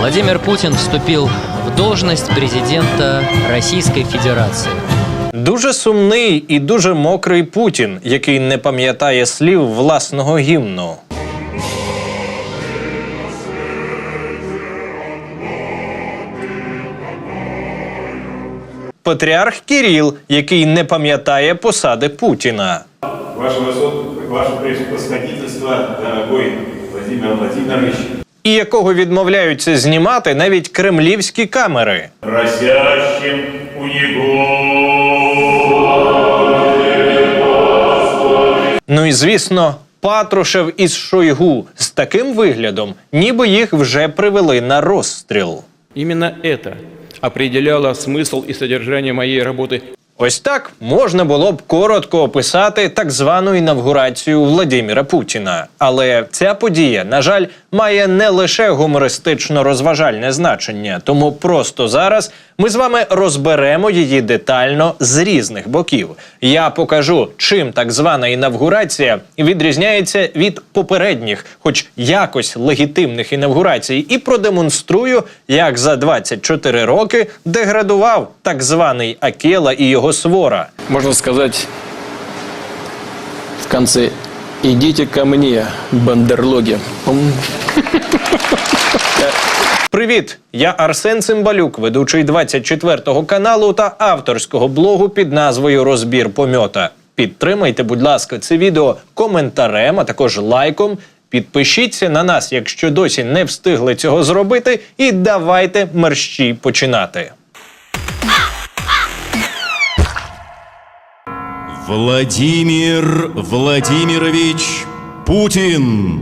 Владимир Путин вступил в должность президента Российской Федерации. Дуже сумний і дуже мокрий Путін, який не пам'ятає слів власного гімну. Патріарх Кіріл, який не пам'ятає посади Путіна. Ваше ваше превосходительство, дорогой Владимир Владимирович, І якого відмовляються знімати навіть кремлівські камери. просящим у него. Ну і звісно, Патрушев із Шойгу з таким виглядом, ніби їх вже привели на розстріл. Именно это определяло смысл и содержание моей работы Ось так можна було б коротко описати так звану інавгурацію Владимира Путіна. Але ця подія, на жаль, має не лише гумористично-розважальне значення, тому просто зараз ми з вами розберемо її детально з різних боків. Я покажу, чим так звана інавгурація відрізняється від попередніх, хоч якось легітимних інавгурацій, і продемонструю, як за 24 роки деградував так званий Акела і його свора. можно сказать, в конце «Идите ко мне, бандерлоги». Привіт! Я Арсен Цимбалюк, ведучий 24-го каналу та авторського блогу під назвою Розбір помьота. Підтримайте, будь ласка, це відео коментарем, а також лайком. Підпишіться на нас, якщо досі не встигли цього зробити, і давайте мерщі починати. Владимир Владимирович Путин.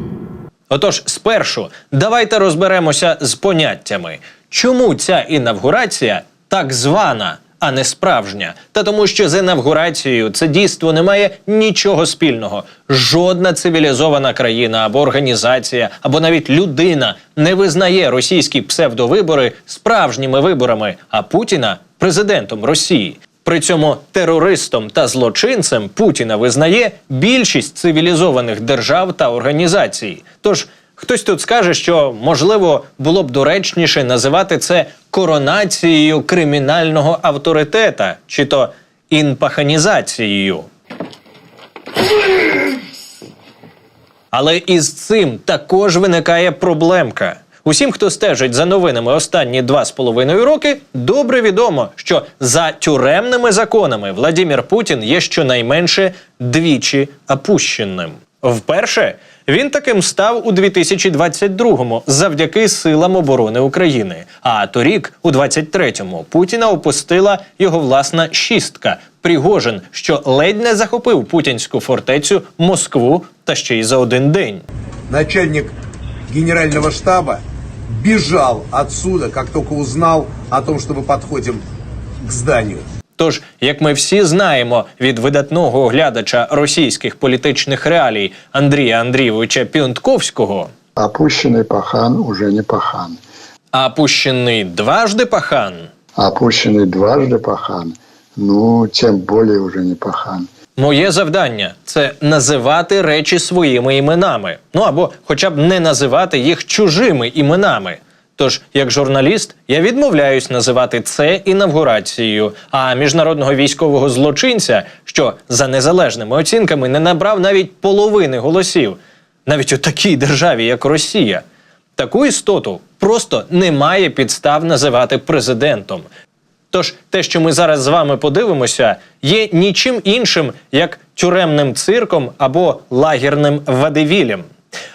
Отож, спершу давайте розберемося з поняттями, чому ця інавгурація так звана, а не справжня. Та тому, що з інавгурацією це дійство не має нічого спільного. Жодна цивілізована країна або організація, або навіть людина не визнає російські псевдовибори справжніми виборами, а Путіна президентом Росії. При цьому терористом та злочинцем Путіна визнає більшість цивілізованих держав та організацій. Тож хтось тут скаже, що можливо було б доречніше називати це коронацією кримінального авторитета, чи то інпаханізацією. Але із цим також виникає проблемка. Усім, хто стежить за новинами останні два з половиною роки, добре відомо, що за тюремними законами Владимир Путін є щонайменше двічі опущеним. Вперше він таким став у 2022-му завдяки силам оборони України. А торік, у 23-му, Путіна опустила його власна шістка Пригожин, що ледь не захопив путінську фортецю Москву та ще й за один день. начальник генерального штаба бежал отсюда, как только узнал о том, что мы подходим к зданию. Тож, як ми всі знаємо від видатного оглядача російських політичних реалій Андрія Андрійовича Піонтковського, Опущенный пахан уже не пахан. а пущений дважди пахан. Опущенный дважды пахан, ну, тем более уже не пахан. Моє завдання це називати речі своїми іменами. Ну або хоча б не називати їх чужими іменами. Тож, як журналіст, я відмовляюсь називати це інавгурацією, а міжнародного військового злочинця, що за незалежними оцінками не набрав навіть половини голосів, навіть у такій державі, як Росія. Таку істоту просто немає підстав називати президентом. Тож те, що ми зараз з вами подивимося, є нічим іншим, як тюремним цирком або лагерним вадевілем.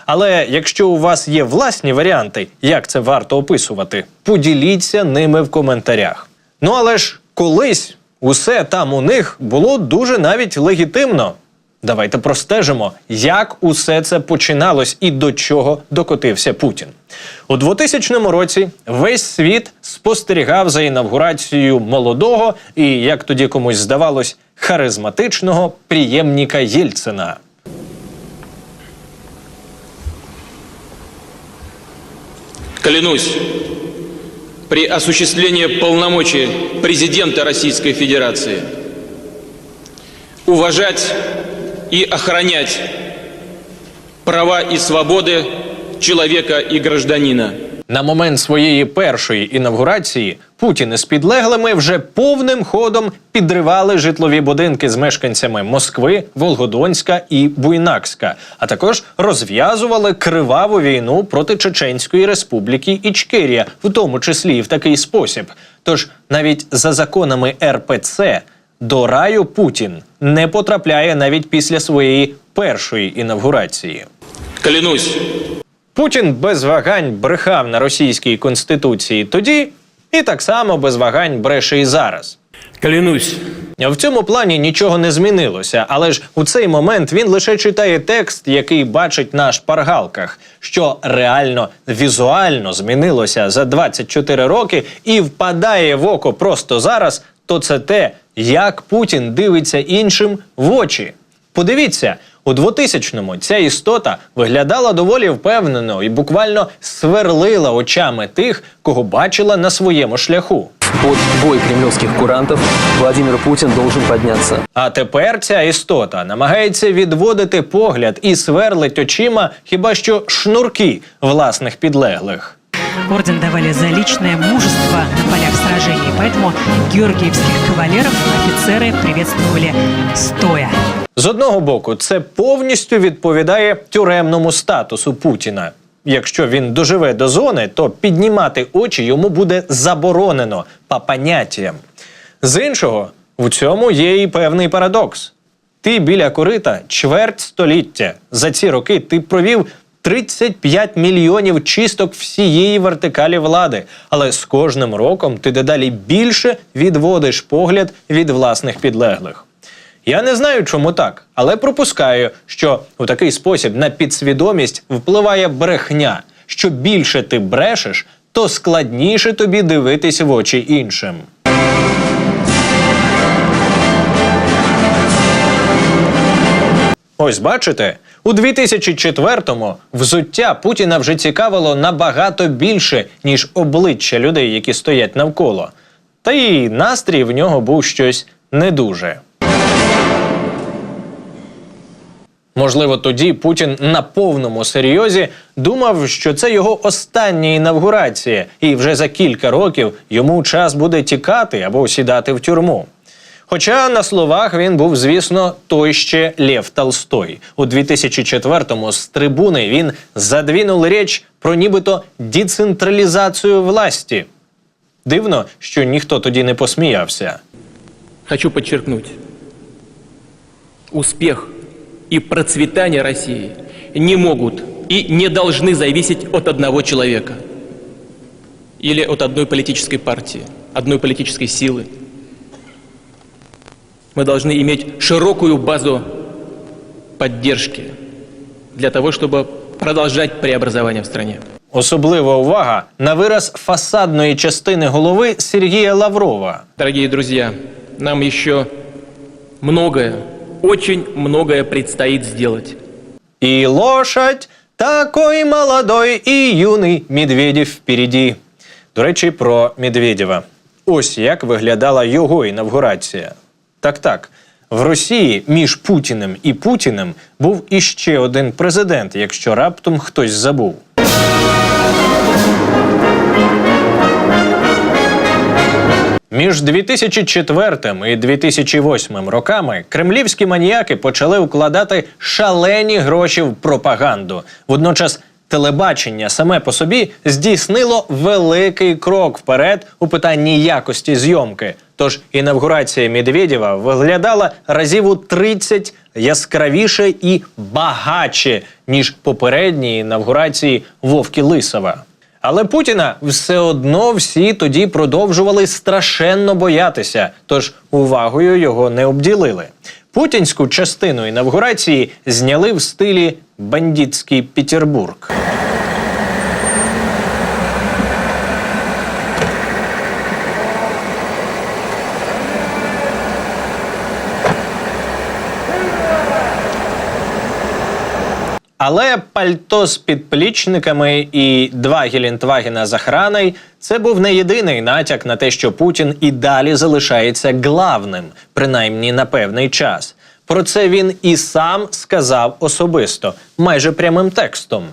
Але якщо у вас є власні варіанти, як це варто описувати, поділіться ними в коментарях. Ну але ж колись усе там у них було дуже навіть легітимно. Давайте простежимо, як усе це починалось і до чого докотився Путін. У 2000 році весь світ спостерігав за інавгурацією молодого і, як тоді комусь здавалось, харизматичного приємніка Єльцина. Клянусь, при осуществлении полномочий президента Российской Федерации уважать и охранять права и свободы человека и гражданина. На момент своєї першої інавгурації Путін із підлеглими вже повним ходом підривали житлові будинки з мешканцями Москви, Волгодонська і Буйнакська, а також розв'язували криваву війну проти Чеченської республіки Ічкерія, в тому числі і в такий спосіб. Тож навіть за законами РПЦ до раю Путін не потрапляє навіть після своєї першої інавгурації. Клянусь, Путін без вагань брехав на російській конституції тоді, і так само без вагань бреше і зараз. клянусь, В цьому плані нічого не змінилося, але ж у цей момент він лише читає текст, який бачить на шпаргалках, що реально візуально змінилося за 24 роки і впадає в око просто зараз, то це те, як Путін дивиться іншим в очі. Подивіться, у 2000-му ця істота виглядала доволі впевнено і буквально сверлила очами тих, кого бачила на своєму шляху. Под бой кремлевских курантов Владимир Путин должен подняться. А тепер ця істота намагається відводити погляд і сверлить очима хіба що шнурки власних підлеглих. Орден давали за личное мужество на полях сражений, поэтому георгиевских кавалеров офицеры приветствовали стоя. З одного боку, це повністю відповідає тюремному статусу Путіна. Якщо він доживе до зони, то піднімати очі йому буде заборонено по поняттям. З іншого, в цьому є і певний парадокс. Ти біля корита чверть століття. За ці роки ти провів 35 мільйонів чисток всієї вертикалі влади. Але з кожним роком ти дедалі більше відводиш погляд від власних підлеглих. Я не знаю, чому так, але пропускаю, що у такий спосіб на підсвідомість впливає брехня. Що більше ти брешеш, то складніше тобі дивитись в очі іншим. Ось бачите, у 2004-му взуття Путіна вже цікавило набагато більше, ніж обличчя людей, які стоять навколо. Та й настрій в нього був щось не дуже. Можливо, тоді Путін на повному серйозі думав, що це його остання інавгурація, і вже за кілька років йому час буде тікати або сідати в тюрму. Хоча на словах він був, звісно, той ще Лев Толстой. У 2004-му з трибуни він задвінув річ про нібито децентралізацію власті. Дивно, що ніхто тоді не посміявся. Хочу подчеркнуть, успех и процветание России не могут и не должны зависеть от одного человека или от одной политической партии, одной политической силы. Мы должны иметь широкую базу поддержки для того, чтобы продолжать преобразование в стране. Особлива увага на вираз фасадної частини голови Сергія Лаврова. Дорогие друзья, нам еще многое, очень многое предстоит сделать. І лошадь такой молодой і юний Медведєв впереді. До речі, про Медведєва. Ось як виглядала його інавгурація. Так, так. В Росії між Путіним і Путіним був іще один президент, якщо раптом хтось забув. Між 2004 і 2008 роками кремлівські маніяки почали вкладати шалені гроші в пропаганду. Водночас телебачення саме по собі здійснило великий крок вперед у питанні якості зйомки. Тож інавгурація Медведєва виглядала разів у 30 яскравіше і багатше, ніж попередні інавгурації Вовки Лисова. Але Путіна все одно всі тоді продовжували страшенно боятися, тож увагою його не обділили. Путінську частину інавгурації зняли в стилі бандитський Петербург. Але пальто з підплічниками і два Гелендвагена з охраною – це був не єдиний натяк на те, що Путін і далі залишається главним, принаймні на певний час. Про це він і сам сказав особисто, майже прямим текстом.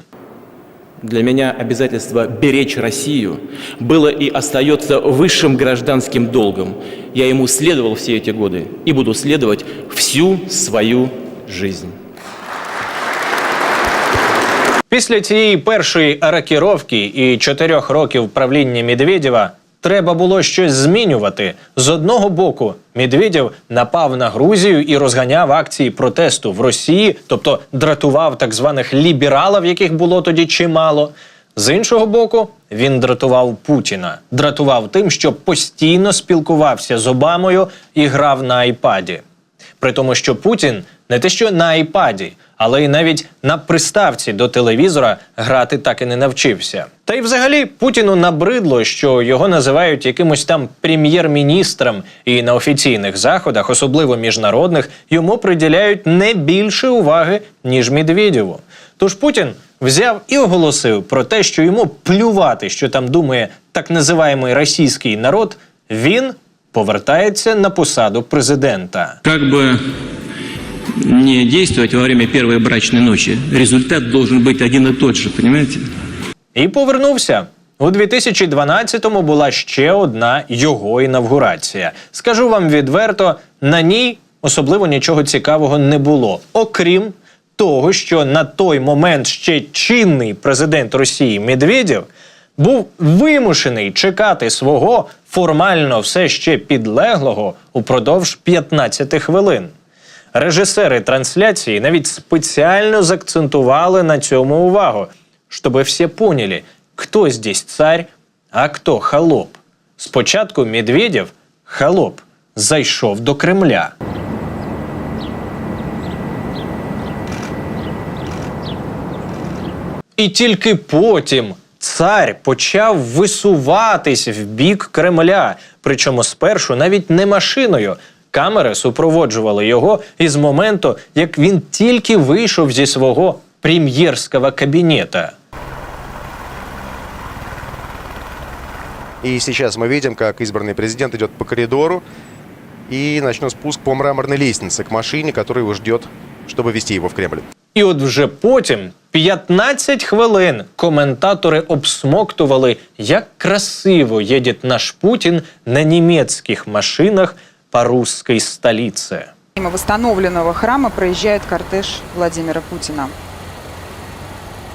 для меня обязательство беречь Россию было и остается высшим гражданским долгом. Я ему следовал все эти годы и буду следовать всю свою жизнь. Після цієї першої аракіровки і чотирьох років правління Медведєва треба було щось змінювати. З одного боку, Медведєв напав на Грузію і розганяв акції протесту в Росії, тобто дратував так званих лібералів, яких було тоді чимало. З іншого боку, він дратував Путіна, дратував тим, що постійно спілкувався з Обамою і грав на айпаді. При тому, що Путін не те, що на айпаді, але й навіть на приставці до телевізора грати так і не навчився. Та й взагалі Путіну набридло, що його називають якимось там прем'єр-міністром, і на офіційних заходах, особливо міжнародних, йому приділяють не більше уваги, ніж Медведєву. Тож Путін взяв і оголосив про те, що йому плювати, що там думає так називаємий російський народ, він повертається на посаду президента. Как бы не действовать во время первой брачной ночи, результат должен быть один и тот же, понимаете? І повернувся. У 2012-му була ще одна його інавгурація. Скажу вам відверто, на ній особливо нічого цікавого не було, окрім того, що на той момент ще чинний президент Росії Медведєв був вимушений чекати свого формально все ще підлеглого упродовж 15 хвилин. Режисери трансляції навіть спеціально закцентували на цьому увагу, щоб всі поняли, хто здесь царь, а хто холоп. Спочатку Медведєв, холоп, зайшов до Кремля. І тільки потім цар почав висуватись в бік Кремля. Причому спершу навіть не машиною. Камери супроводжували його із моменту, як він тільки вийшов зі свого прем'єрського кабінета. И сейчас мы видим, как избранный президент идет по коридору и начнет спуск по мраморной лестнице к машине, которая его ждет, чтобы вести его в Кремль. І от вже потім 15 хвилин коментатори обсмоктували, як красиво їде наш Путін на німецьких машинах по русской столице. Мимо восстановленного храма проезжает кортеж Владимира Путина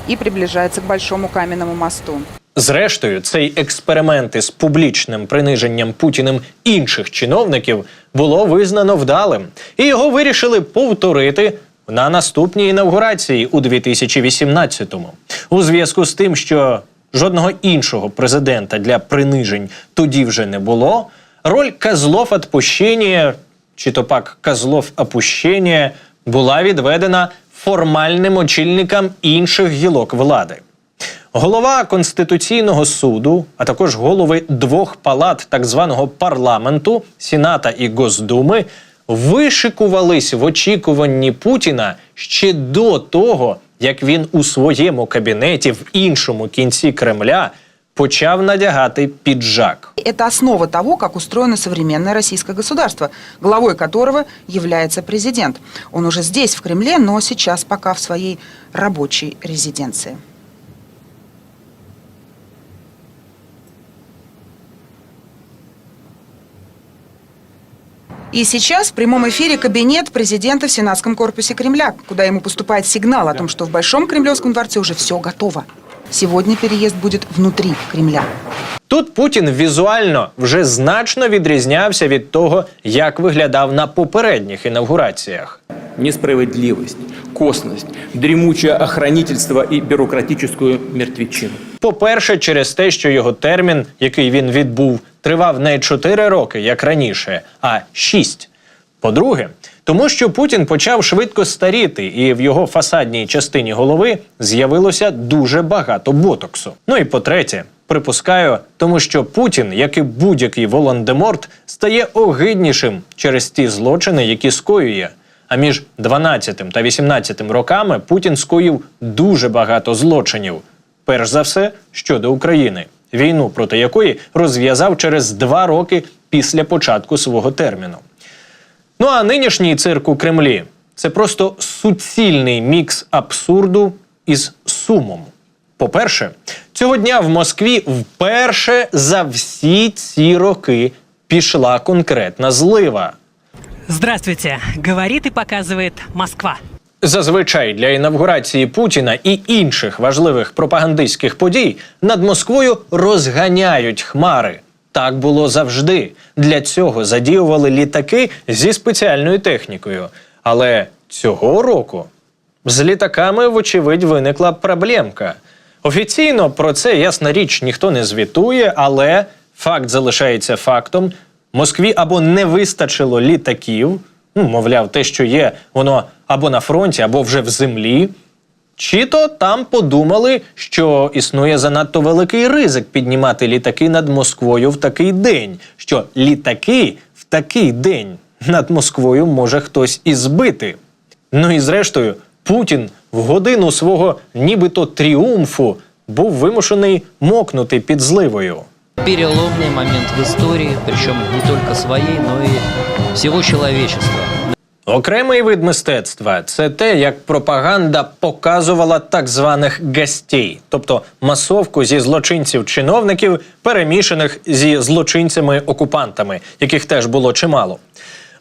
и приближается к Большому каменному мосту. Зрештою, цей експеримент із публічним приниженням Путіним інших чиновників було визнано вдалим, і його вирішили повторити на наступній інавгурації у 2018-му. У зв'язку з тим, що жодного іншого президента для принижень тоді вже не було. Роль козлов отпущення, чи то пак козлов опущення, була відведена формальним очільникам інших гілок влади. Голова Конституційного суду, а також голови двох палат так званого парламенту, Сената і Госдуми, вишикувались в очікуванні Путіна ще до того, як він у своєму кабінеті в іншому кінці Кремля почав надягати піджак. Это основа того, как устроено современное российское государство, главой которого является президент. Он уже здесь, в Кремле, но сейчас пока в своей рабочей резиденции. И сейчас в прямом эфире кабинет президента в Сенатском корпусе Кремля, куда ему поступает сигнал о том, что в Большом Кремлевском дворце уже все готово. Сегодня переезд будет внутри Кремля. Тут Путін візуально вже значно відрізнявся від того, як виглядав на попередніх інавгураціях. Несправедливость, косность, дремучее охранительство и бюрократическую мертвечину. По-перше, через те, що його термін, який він відбув, тривав не 4 роки, як раніше, а 6. По-друге, тому що Путін почав швидко старіти, і в його фасадній частині голови з'явилося дуже багато ботоксу. Ну і по-третє, припускаю, тому що Путін, як і будь-який Волан-де-Морт, стає огиднішим через ті злочини, які скоює. А між 12 та 18 роками Путін скоїв дуже багато злочинів. Перш за все щодо України, війну проти якої розв'язав через два роки після початку свого терміну. Ну а нинішній цирк у Кремлі це просто суцільний мікс абсурду із сумом. По-перше, цього дня в Москві вперше за всі ці роки пішла конкретна злива. Здравствуйте. Говорит и показывает Москва. Зазвичай для інавгурації Путіна і інших важливих пропагандистських подій над Москвою розганяють хмари. Так було завжди. Для цього задіювали літаки зі спеціальною технікою. Але цього року з літаками, вочевидь, виникла проблемка. Офіційно про це ясна річ ніхто не звітує, але факт залишається фактом. Москві або не вистачило літаків, ну, мовляв, те, що є, воно або на фронті, або вже в землі. Чи то там подумали, що існує занадто великий ризик піднімати літаки над Москвою в такий день, що літаки в такий день над Москвою може хтось і збити. Ну і зрештою, Путін в годину свого нібито тріумфу був вимушений мокнути під зливою. Переломный момент в истории, причем не только своей, но и всего человечества. Окремий вид мистецтва це те, як пропаганда показувала так званих гостей, тобто масовку зі злочинців-чиновників, перемішаних зі злочинцями-окупантами, яких теж було чимало.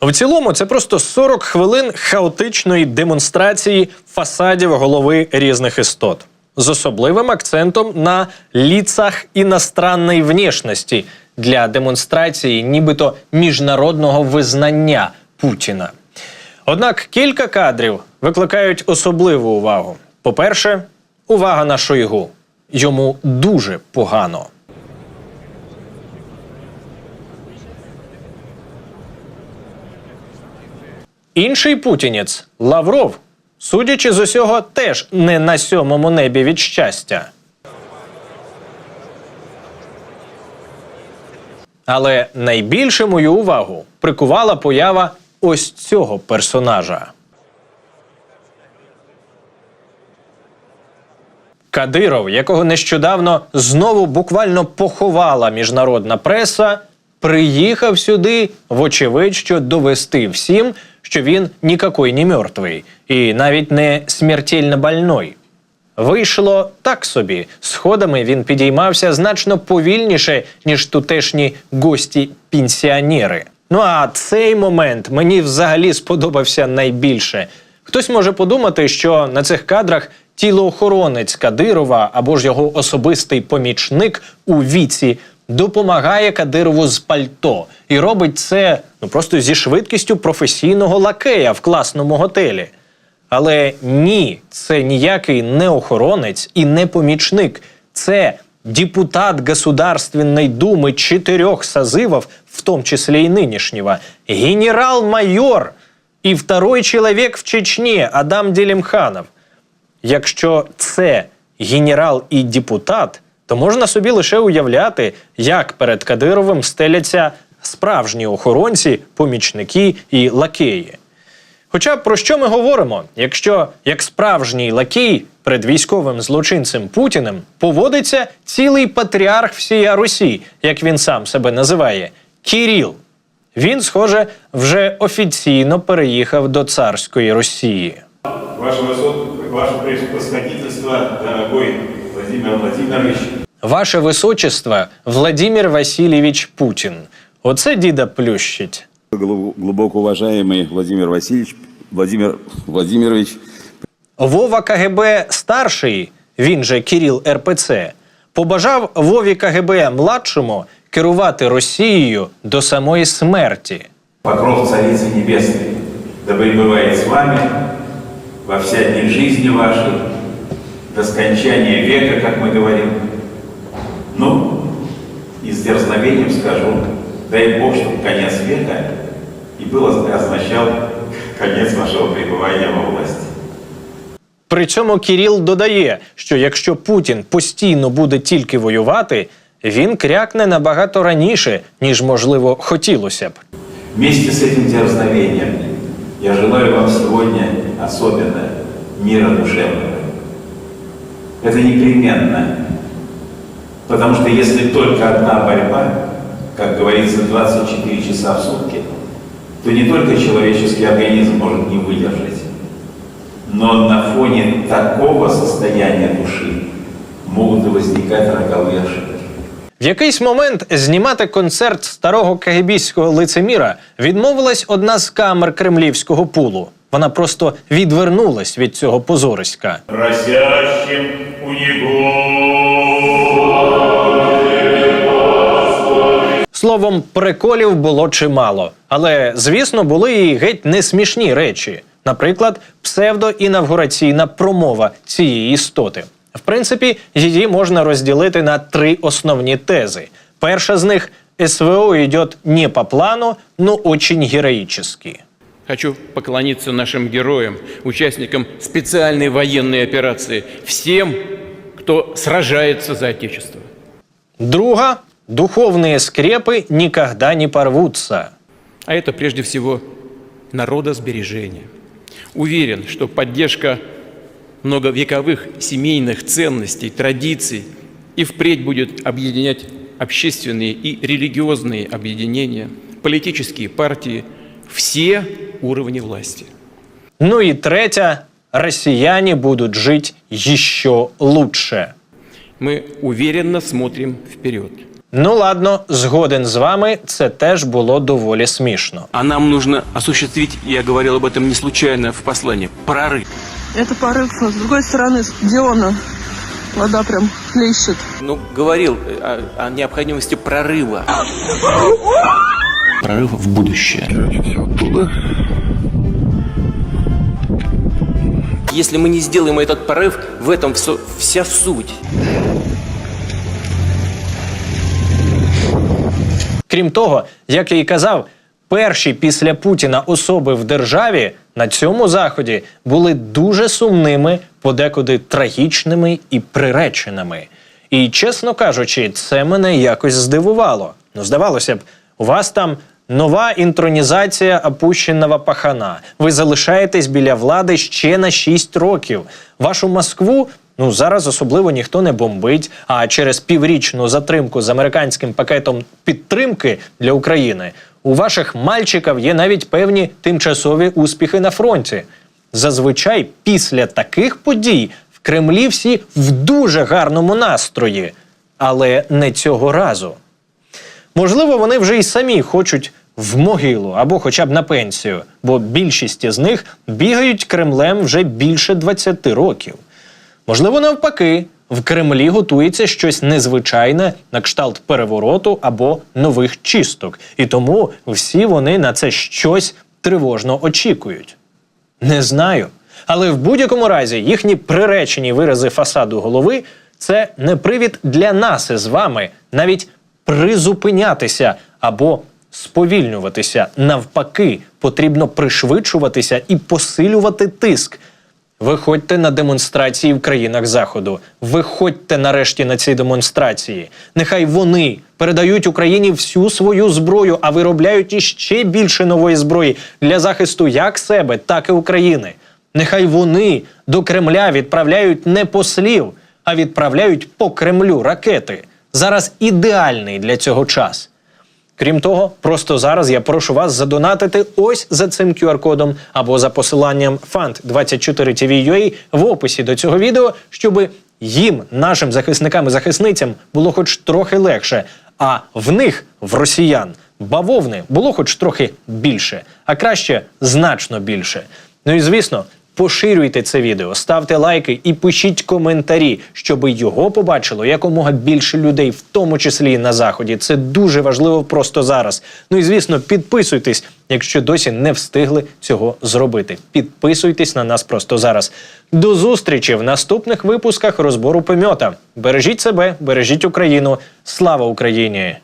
В цілому це просто 40 хвилин хаотичної демонстрації фасадів голови різних істот з особливим акцентом на ліцах іностранної внешності для демонстрації нібито міжнародного визнання Путіна. Однак кілька кадрів викликають особливу увагу. По-перше, увага на Шойгу. Йому дуже погано. Інший путінець Лавров, судячи з усього, теж не на сьомому небі від щастя. Але найбільше мою увагу прикувала поява ось цього персонажа. Кадиров, якого нещодавно знову буквально поховала міжнародна преса, приїхав сюди, вочевидь, що довести всім, що він нікакой не мертвий і навіть не смертельно больной. Вийшло так собі. Сходами він підіймався значно повільніше, ніж тутешні гості-пенсіонери. Ну а цей момент мені взагалі сподобався найбільше. Хтось може подумати, що на цих кадрах тілоохоронець Кадирова або ж його особистий помічник у віці допомагає Кадирову з пальто і робить це ну просто зі швидкістю професійного лакея в класному готелі. Але ні, це ніякий не охоронець і не помічник. Це депутат Государственной Думы четырех созывов, в том числе и нынешнего, генерал-майор і второй чоловік в Чечні Адам Делімханов. Якщо це генерал і депутат, то можна собі лише уявляти, як перед Кадировим стеляться справжні охоронці, помічники і лакеї. Хоча про що ми говоримо, якщо як справжній лакей перед військовим злочинцем Путіним поводиться цілий патріарх всія Русі, як він сам себе називає, Кіріл. Він, схоже, вже офіційно переїхав до царської Росії. Ваше высот, ваше превосходительство, дорогой Владимир Владимирович, Ваше височество Владимир Васильевич Путін. Оце діда плющить. Глубоко уважаемый Владимир Васильевич, Владимир Владимирович, Вова КГБ старший, він же Кіріл РПЦ, побажав Вові КГБ младшому керувати Росією до самої смерті. покров Царицы Небесной, да пребывает с вами во вся дни жизни вашей, до скончания века, как мы говорим. Ну, и с дерзновением скажу, дай Бог, чтобы конец века и был означал конец вашего пребывания во власти. При цьому Кіріл додає, що якщо Путін постійно буде тільки воювати, він крякне набагато раніше, ніж можливо хотілося б. Вместе с этим дерзновением я желаю вам сегодня особенно мира душевного. Это непременно. Потому что если только одна борьба, как говорится, 24 часа в сутки, то не только человеческий организм может не выдержать, но на фоне такого состояния души могут и возникать роковые ошибки. В якийсь момент знімати концерт старого кагібійського лицеміра відмовилась одна з камер кремлівського пулу. Вона просто відвернулась від цього позориська. Просящим у него Словом, приколів було чимало, але звісно були і геть не смішні речі. Наприклад, псевдоінавгураційна промова цієї істоти. В принципі, її можна розділити на три основні тези. Перша з них СВО йде не по плану, но очень героически. Хочу поклониться нашим героям, участникам специальной военной операции, всем, кто сражается за Отечество. Друга духовные скрепы никогда не порвутся. А это прежде всего народосбережение. Уверен, что поддержка многовековых семейных ценностей, традиций и впредь будет объединять общественные и религиозные объединения, политические партии, все уровни власти. Ну і третя россияне будут жить еще лучше. Мы уверенно смотрим вперед. Ну ладно, згоден з вами, це теж було доволі смішно. А нам нужно осуществить, я говорил об этом не случайно в послании, прорыв. Это порыв с другой стороны, где он? Вода прям хлещет. Ну, говорил о, о необходимости прорыва. Прорыв в будущее. Если мы не сделаем этот прорыв, в этом всё- вся суть. Крім того, як я і казав, перші після Путіна особи в державі на цьому заході були дуже сумними, подекуди трагічними і приреченими. І чесно кажучи, це мене якось здивувало. Ну, здавалося б, у вас там нова інтронізація опущеного пахана. Ви залишаєтесь біля влади ще на 6 років. Вашу Москву Ну зараз особливо ніхто не бомбить. А через піврічну затримку з американським пакетом підтримки для України у ваших мальчиків є навіть певні тимчасові успіхи на фронті. Зазвичай після таких подій в Кремлі всі в дуже гарному настрої, але не цього разу. Можливо, вони вже й самі хочуть в могилу або хоча б на пенсію, бо більшість з них бігають Кремлем вже більше 20 років. Можливо, навпаки, в Кремлі готується щось незвичайне на кшталт перевороту або нових чисток, і тому всі вони на це щось тривожно очікують. Не знаю. Але в будь-якому разі їхні приречені вирази фасаду голови це не привід для нас із вами навіть призупинятися або сповільнюватися. Навпаки, потрібно пришвидшуватися і посилювати тиск. Виходьте на демонстрації в країнах Заходу. Виходьте нарешті на ці демонстрації. Нехай вони передають Україні всю свою зброю, а виробляють іще більше нової зброї для захисту як себе, так і України. Нехай вони до Кремля відправляють не послів, а відправляють по Кремлю ракети. Зараз ідеальний для цього час. Крім того, просто зараз я прошу вас задонатити ось за цим QR-кодом або за посиланням fund24tv.ua в описі до цього відео, щоб їм, нашим захисникам і захисницям, було хоч трохи легше, а в них, в росіян, бавовни було хоч трохи більше, а краще значно більше. Ну і звісно. Поширюйте це відео, ставте лайки і пишіть коментарі, щоб його побачило якомога більше людей, в тому числі і на заході. Це дуже важливо просто зараз. Ну і звісно, підписуйтесь, якщо досі не встигли цього зробити. Підписуйтесь на нас просто зараз. До зустрічі в наступних випусках розбору помьота. Бережіть себе, бережіть Україну. Слава Україні!